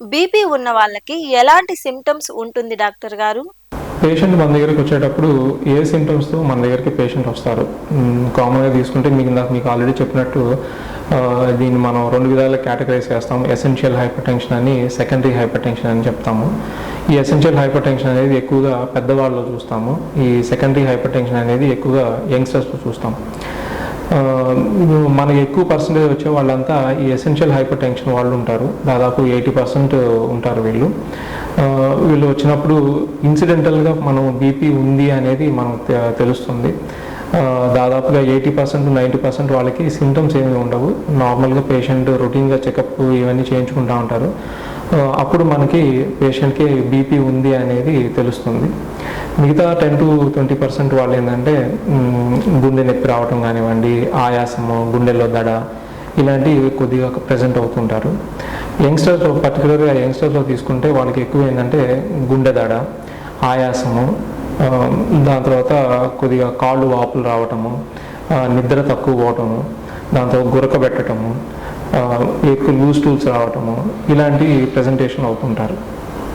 BP ఉన్న వాళ్ళకి ఎలాంటి సిమ్టమ్స్ ఉంటుంది డాక్టర్ గారు? పేషెంట్ మన దగ్గరికి వచ్చేటప్పుడు ఏ సిమ్టమ్స్తో మన దగ్గరికి పేషెంట్ వస్తారు? కామన్గా తీసుకుంటే మీకు ఇందాక మీకు ఆల్రెడీ చెప్పినట్టు దీన్ని మనం రెండు విధాలుగా కేటగరైజ్ చేస్తాం ఎసెన్షియల్ హైపర్ టెన్షన్ అని సెకండరీ హైపర్ టెన్షన్ అని చెప్తాము. ఈ ఎసెన్షియల్ హైపర్ టెన్షన్ అనేది ఎక్కువగా పెద్దవాళ్ళలో చూస్తాము. ఈ సెకండరీ హైపర్ టెన్షన్ అనేది ఎక్కువగా యంగ్స్టర్స్లో చూస్తాం మనకి ఎక్కువ పర్సంటేజ్ వచ్చే వాళ్ళంతా ఈ ఎసెన్షియల్ హైపర్ టెన్షన్ వాళ్ళు ఉంటారు. దాదాపు ఎయిటీ పర్సెంట్ ఉంటారు వీళ్ళు. వీళ్ళు వచ్చినప్పుడు ఇన్సిడెంటల్గా మనం బీపీ ఉంది అనేది మనం తెలుస్తుంది. దాదాపుగా ఎయిటీ పర్సెంట్ నైంటీ పర్సెంట్ వాళ్ళకి సిమ్టమ్స్ ఏమీ ఉండవు. నార్మల్గా పేషెంట్ రొటీన్గా చెకప్ ఇవన్నీ చేయించుకుంటూ ఉంటారు. అప్పుడు మనకి పేషెంట్కి బీపీ ఉంది అనేది తెలుస్తుంది. మిగతా టెన్ టు ట్వంటీ పర్సెంట్ వాళ్ళు ఏంటంటే గుండె నొప్పి రావటం కానివ్వండి ఆయాసము గుండెల్లో దడ ఇలాంటివి కొద్దిగా ప్రజెంట్ అవుతుంటారు. యంగ్స్టర్స్లో పర్టికులర్గా యంగ్స్టర్స్లో తీసుకుంటే వాళ్ళకి ఎక్కువ ఏంటంటే గుండె దడ ఆయాసము దాని తర్వాత కొద్దిగా కాళ్ళు వాపులు రావటము నిద్ర తక్కువ పోవటము దాంతో గురక పెట్టడము ఎక్కువ లూజ్ టూల్స్ రావటము ఇలాంటి ప్రజెంటేషన్ అవుతుంటారు.